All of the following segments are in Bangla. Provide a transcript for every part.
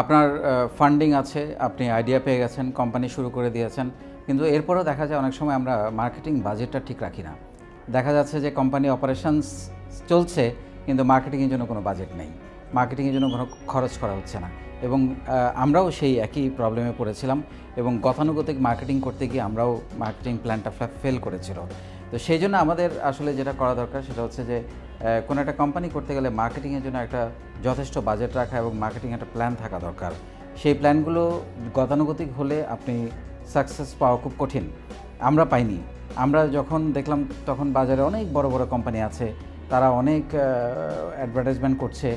আপনার ফান্ডিং আছে, আপনি আইডিয়া পেয়ে গেছেন কোম্পানি শুরু করে দিয়েছেন। কিন্তু এরপরেও দেখা যায় অনেক সময় আমরা মার্কেটিং বাজেটটা ঠিক রাখি না। দেখা যাচ্ছে যে কোম্পানি অপারেশনস চলছে, কিন্তু মার্কেটিংয়ের জন্য কোনো বাজেট নেই। মার্কেটিংয়ের জন্য কোনো খরচ করা হচ্ছে না। এবং আমরাও সেই একই প্রবলেমে পড়েছিলাম এবং গতানুগতিক মার্কেটিং করতে গিয়ে আমরাও মার্কেটিং প্ল্যানটা ফেল করেছিল। তো সেই জন্য আমাদের আসলে যেটা করা দরকার সেটা হচ্ছে যে কোনো একটা কোম্পানি করতে গেলে মার্কেটিংয়ের জন্য একটা যথেষ্ট বাজেট রাখা এবং মার্কেটিং একটা প্ল্যান থাকা দরকার। সেই প্ল্যানগুলো গতানুগতিক হলে আপনি সাকসেস পাওয়া খুব কঠিন। আমরা পাইনি। আমরা যখন দেখলাম তখন বাজারে অনেক বড় বড় কোম্পানি আছে, তারা অনেক অ্যাডভার্টাইজমেন্ট করছে,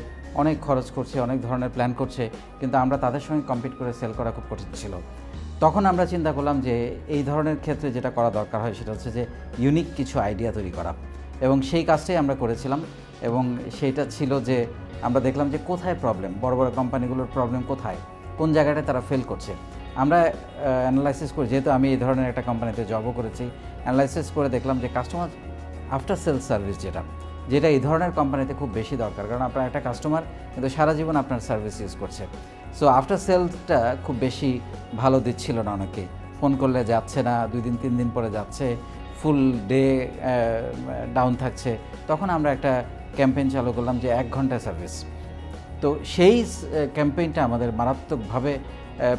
অনেক খরচ করছে, অনেক ধরনের প্ল্যান করছে, কিন্তু আমরা তাদের সঙ্গে কম্পিট করে সেল করা খুব কঠিন ছিল। তখন আমরা চিন্তা করলাম যে এই ধরনের ক্ষেত্রে যেটা করা দরকার হয় সেটা হচ্ছে যে ইউনিক কিছু আইডিয়া তৈরি করা। এবং সেই কাজটাই আমরা করেছিলাম এবং সেইটা ছিল যে আমরা দেখলাম যে কোথায় প্রবলেম বড় বড় কোম্পানিগুলোর প্রবলেম কোথায়? কোন জায়গাটায় তারা ফেল করছে? আমরা অ্যানালাইসিস করি, যেহেতু আমি এই ধরনের একটা কোম্পানিতে জবও করেছি অ্যানালাইসিস করে দেখলাম যে কাস্টমার আফটার সেল সার্ভিস যেটা যেটা এই ধরনের কোম্পানিতে খুব বেশি দরকার। কারণ আপনার একটা কাস্টমার কিন্তু সারা জীবন আপনার সার্ভিস ইউজ করছে। সো আফটার সেলসটা খুব বেশি ভালো দিচ্ছিল না অনেকে। ফোন করলে যাচ্ছে না, দুই দিন, তিন দিন পরে যাচ্ছে ফুল ডে ডাউন থাকছে। তখন আমরা একটা ক্যাম্পেইন চালু করলাম যে এক ঘণ্টা সার্ভিস তো সেই ক্যাম্পেইনটা আমাদের মারাত্মকভাবে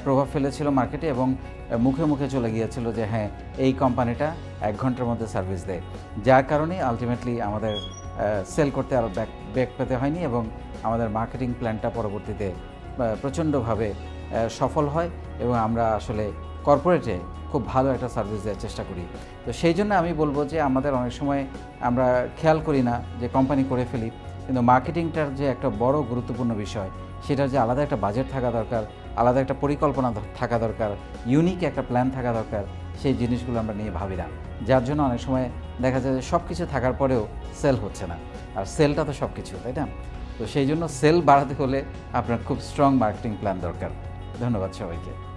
প্রভাব ফেলেছিল মার্কেটে এবং মুখে মুখে চলে গিয়েছিল যে হ্যাঁ এই কোম্পানিটা এক ঘণ্টার মধ্যে সার্ভিস দেয়। যার কারণে আলটিমেটলি আমাদের সেল করতে আরও ব্যাক ব্যাক পেতে হয়নি এবং আমাদের মার্কেটিং প্ল্যানটা পরবর্তীতে প্রচণ্ডভাবে সফল হয় এবং আমরা আসলে কর্পোরেটে খুব ভালো একটা সার্ভিস দেওয়ার চেষ্টা করি। তো সেই জন্য আমি বলব যে আমাদের অনেক সময় আমরা খেয়াল করি না যে কোম্পানি করে ফেলি, কিন্তু মার্কেটিংটার যে একটা বড় গুরুত্বপূর্ণ বিষয়, সেটার যে আলাদা একটা বাজেট থাকা দরকার, আলাদা একটা পরিকল্পনা থাকা দরকার ইউনিক একটা প্ল্যান থাকা দরকার, সেই জিনিসগুলো আমরা নিয়ে ভাবি না। যার জন্য অনেক সময় দেখা যায় যে সব কিছু থাকার পরেও সেল হচ্ছে না। আর সেলটা তো সব কিছু তাই না? তো সেই জন্য সেল বাড়াতে হলে আপনার খুব স্ট্রং মার্কেটিং প্ল্যান দরকার। ধন্যবাদ সবাইকে।